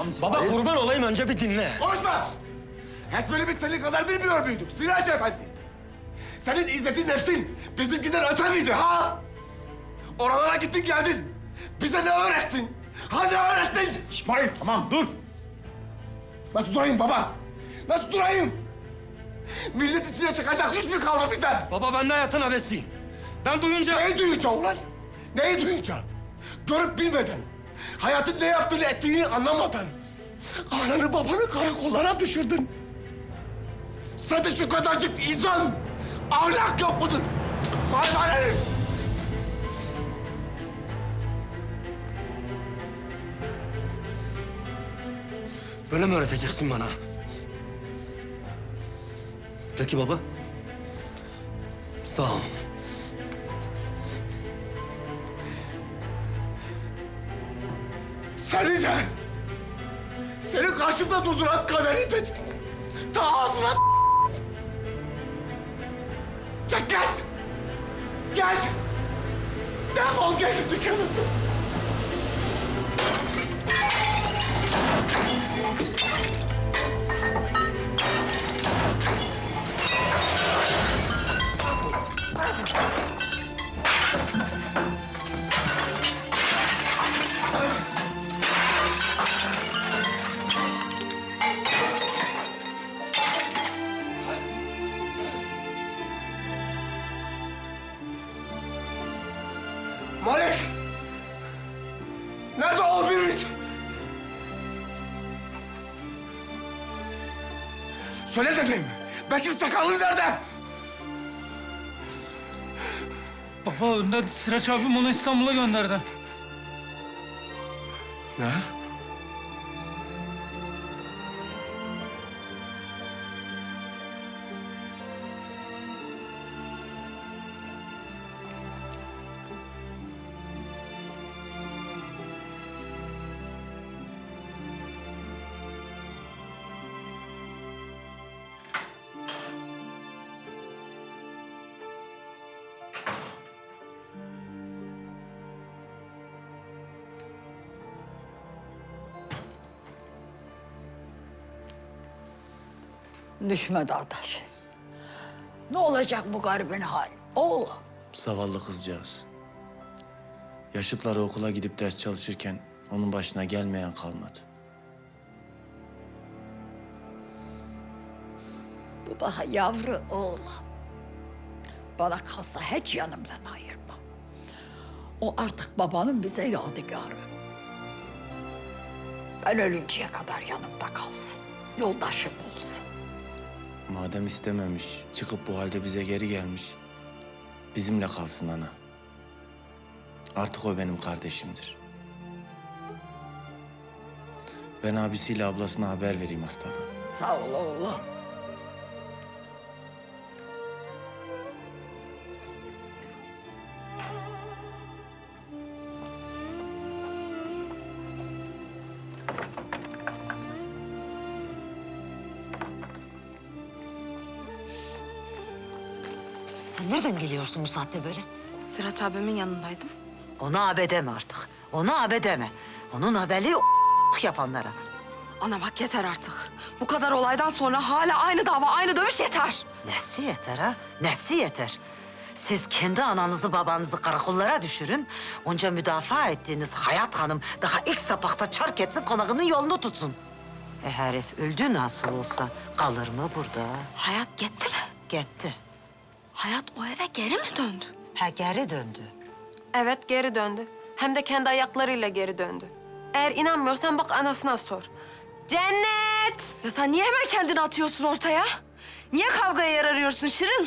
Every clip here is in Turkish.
Tamam Baba İsmail. kurban olayım önce bir dinle. Konuşma! Böyle biz senin kadar bilmiyor muyduk Siraç Efendi? Senin izzetin nefsin bizimkinden öte miydi ha? Oralara gittin geldin. Bize ne öğrettin? Ha ne öğrettin? İsmail tamam dur. Nasıl durayım baba? Nasıl durayım? Millet içine çıkacak güç mü kaldı bizden? Baba ben de hayatın abesiyim. Ben duyunca... Neyi duyacağım ulan? Neyi duyacağım? Görüp bilmeden, hayatın ne yaptığını ettiğini anlamadan... ...ananı babanı karakollara düşürdün. Sadece şu kadarcık insan, ahlak yok mudur? Hayvan herif! Böyle mi öğreteceksin bana? Peki baba. Sağ ol. Seni de, senin karşımda durduran kaderi de... ...ta ağzına Çek git! Git! Defol git dükkanımdan! Söyle dedim. Bekir Sakallı nerede? Baba önden Sıraç abim onu İstanbul'a gönderdi. Ne? Düşmedi ateş. Ne olacak bu garibin hali? Oğlum. Zavallı kızcağız. Yaşıtları okula gidip ders çalışırken onun başına gelmeyen kalmadı. Bu daha yavru oğlum. Bana kalsa hiç yanımdan ayırma. O artık babanın bize yadigarı. Ben ölünceye kadar yanımda kalsın. Yoldaşım olsun. Madem istememiş, çıkıp bu halde bize geri gelmiş. Bizimle kalsın ana. Artık o benim kardeşimdir. Ben abisiyle ablasına haber vereyim hastalığı. Sağ ol oğlum. Sen nereden geliyorsun bu saatte böyle? Sıraç abimin yanındaydım. Ona abe deme artık. Ona abe deme. Onun haberi yapanlara. Ana bak yeter artık. Bu kadar olaydan sonra hala aynı dava, aynı dövüş yeter. Nesi yeter ha? Nesi yeter? Siz kendi ananızı babanızı karakollara düşürün. Onca müdafaa ettiğiniz Hayat Hanım daha ilk sapakta çark etsin konağının yolunu tutsun. E herif öldü nasıl olsa kalır mı burada? Hayat gitti mi? Gitti. Hayat o eve geri mi döndü? Ha geri döndü. Evet geri döndü. Hem de kendi ayaklarıyla geri döndü. Eğer inanmıyorsan bak anasına sor. Cennet! Ya sen niye hemen kendini atıyorsun ortaya? Niye kavgaya yer arıyorsun Şirin?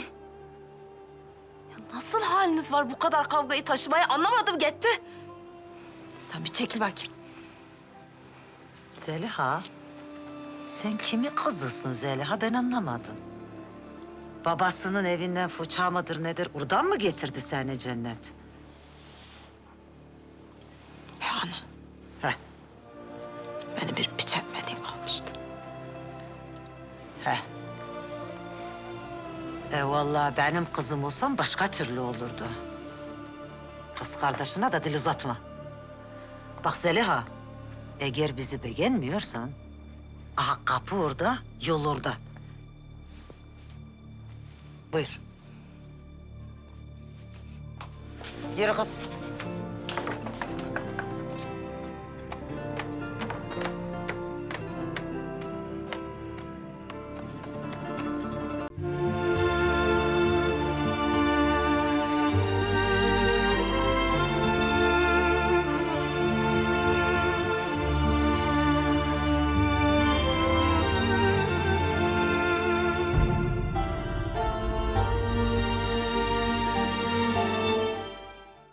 Ya nasıl haliniz var bu kadar kavgayı taşımaya anlamadım gitti. Sen bir çekil bakayım. Zeliha, sen kimin kızısın Zeliha ben anlamadım. Babasının evinden fıça mıdır nedir oradan mı getirdi seni cennet? He ana, Heh, beni bir piç etmediğin kalmıştı. heh. E vallahi benim kızım olsam başka türlü olurdu. Kız kardeşine de dil uzatma. Bak Zeliha, Eğer bizi beğenmiyorsan... Aha kapı orada, yol orada. Buyur. Yürü kız.